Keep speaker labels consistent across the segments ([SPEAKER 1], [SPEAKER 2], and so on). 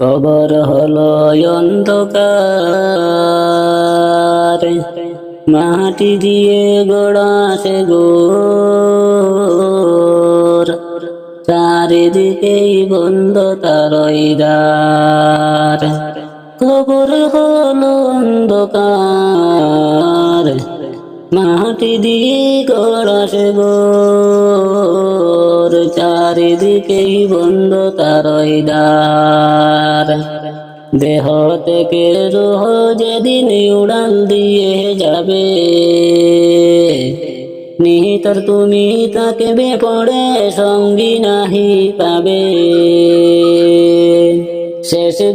[SPEAKER 1] কবর হলো অন্ধকার। মাটি দিয়ে গোড়া সে গোর চারিদিকেই বন্ধ তার ইদার কবর হলো অন্ধকার। মাটি দিয়ে গোর চারিদিকেই বন্ধ তার ইদার দেহ থেকে রোহ যেদিন উড়ান দিয়ে যাবে। নিহিতর তুমি তাকে বে পড়ে সঙ্গী নাহি পাবে।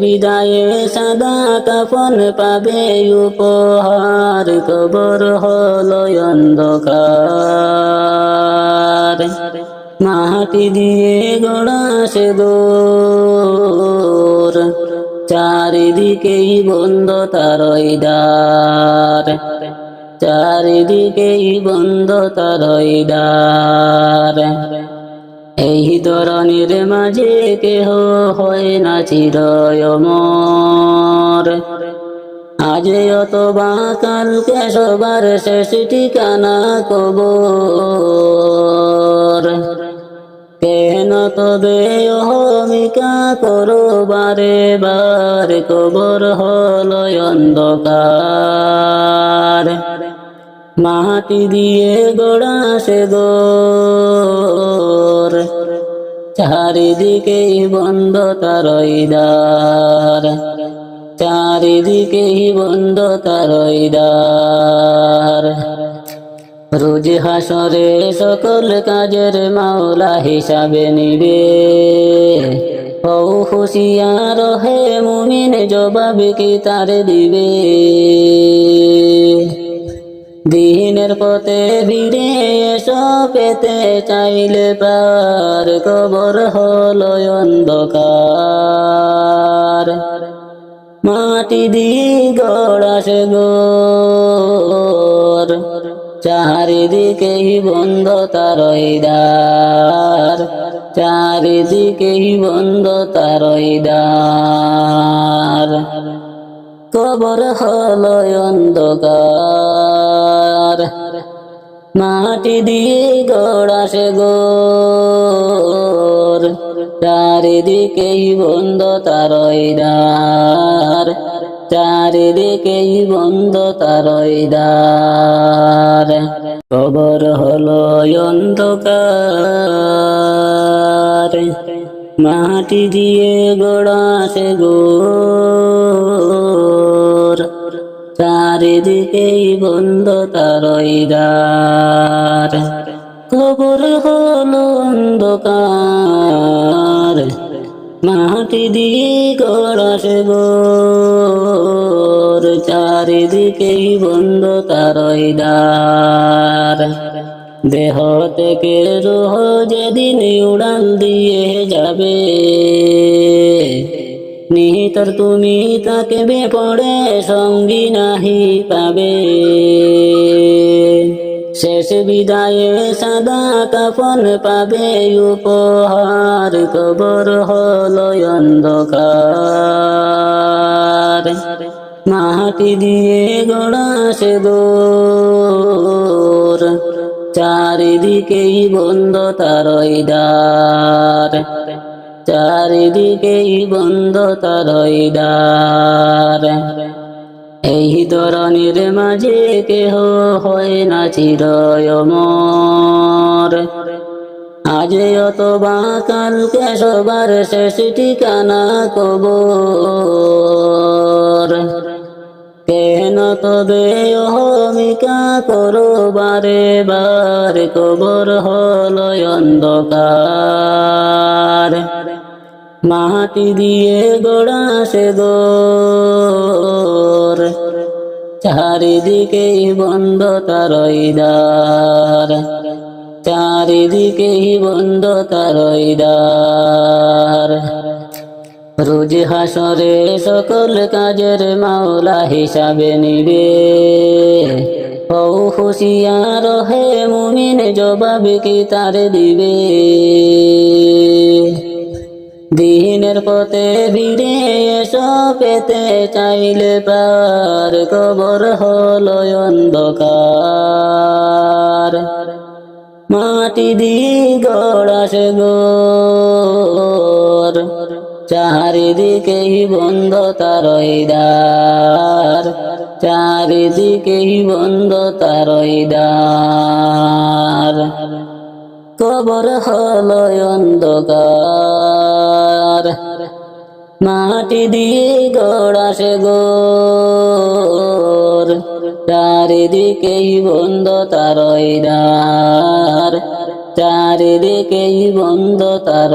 [SPEAKER 1] বিদায়ে সাদা কাফন পাবে উপহার। কবর হলো অন্ধকার। মাটি দিয়ে গোড়া সে দোর। চারিদিকেই বন্ধ তার ইদার চারিদিকেই বন্ধ তার ইদার এই ধরনের মাঝে কেহ হয় না চিরয়মর। আজ অথবা কালকে সবার শেষ ঠিকানা কবর। কেন তবে অহমিকা করো বারে বার কবর হল অন্ধকার। মাটি দিয়ে গোড়া সে গোর। চারিদিকেই বন্ধ তার চারিদিকেই বন্ধ তার রোজ হাসরে সকল কাজের মাওলা হিসাবে নিবে। হুশিয়ার হে মুমিন, জবাব কি তার দিবে? দিনের পথে ভিড়ে এসো, পেতে চাইলে পার কবর হলো অন্ধকার। মাটি দিয়ে গড়া সে গোর চারিদিকেই বন্ধ তার ইদার, চারিদিকেই বন্ধ তার ইদার। কবর হলো অন্ধকার। মাটি দিয়ে গড়া সে গোর। চারিদিকেই বন্ধ তার ইদার চারিদিকেই বন্ধ তার ইদার কবর হলো অন্ধকার। মাটি দিয়ে গোড়া সে গোর। চারিদিকেই বন্ধ তার কবর হলো অন্ধকার। মাটি দিয়ে গড়া সে গোর চারিদিকেই বন্ধ তার দেহ থেকে রোহ যেদিন উড়ান দিয়ে যাবে। নিহিতর তুমি তাকে বেপড়ে সঙ্গী নাহি পাবে। শেষ বিদায়ে সাদা কাফন পাবে, উপহার কবর হলো অন্ধকার। মাটি দিয়ে গোড়া সে দোর, চারিদিকেই বন্ধ তার ইদার চারিদিকেই বন্ধ তার ইদার এই ধরনের মাঝে কেহ হয় না চিরয়মর আজ অথবা কালকে সবার শেষ ঠিকানা কবর। কেন তবে অহমিকা করো বারে বার কবর হলো অন্ধকার। মাটি দিয়ে গোড়া সে গোর। চারিদিকেই বন্ধ তার ইদার। চারিদিকেই বন্ধ তার ইদার। রোজ হাসরে সকল কাজের মাওলা হিসাবে নিবে। হুশিয়ার হে মুমিন, জবাব কি তার দিবে? দিনের পথে ভিড়ে এসো, পেতে চাইলে পার কবর হলো অন্ধকার। মাটি দিয়ে গড়াসে গোর চারিদিকেই বন্ধ তার দ্বার। চারিদিকেই বন্ধ তার দ্বার। কবর হলো অন্ধকার। মাটি দিয়ে গড়াসে গোর চারিদিকেই বন্ধ তার দ্বার। চারিদিকেই বন্ধ তার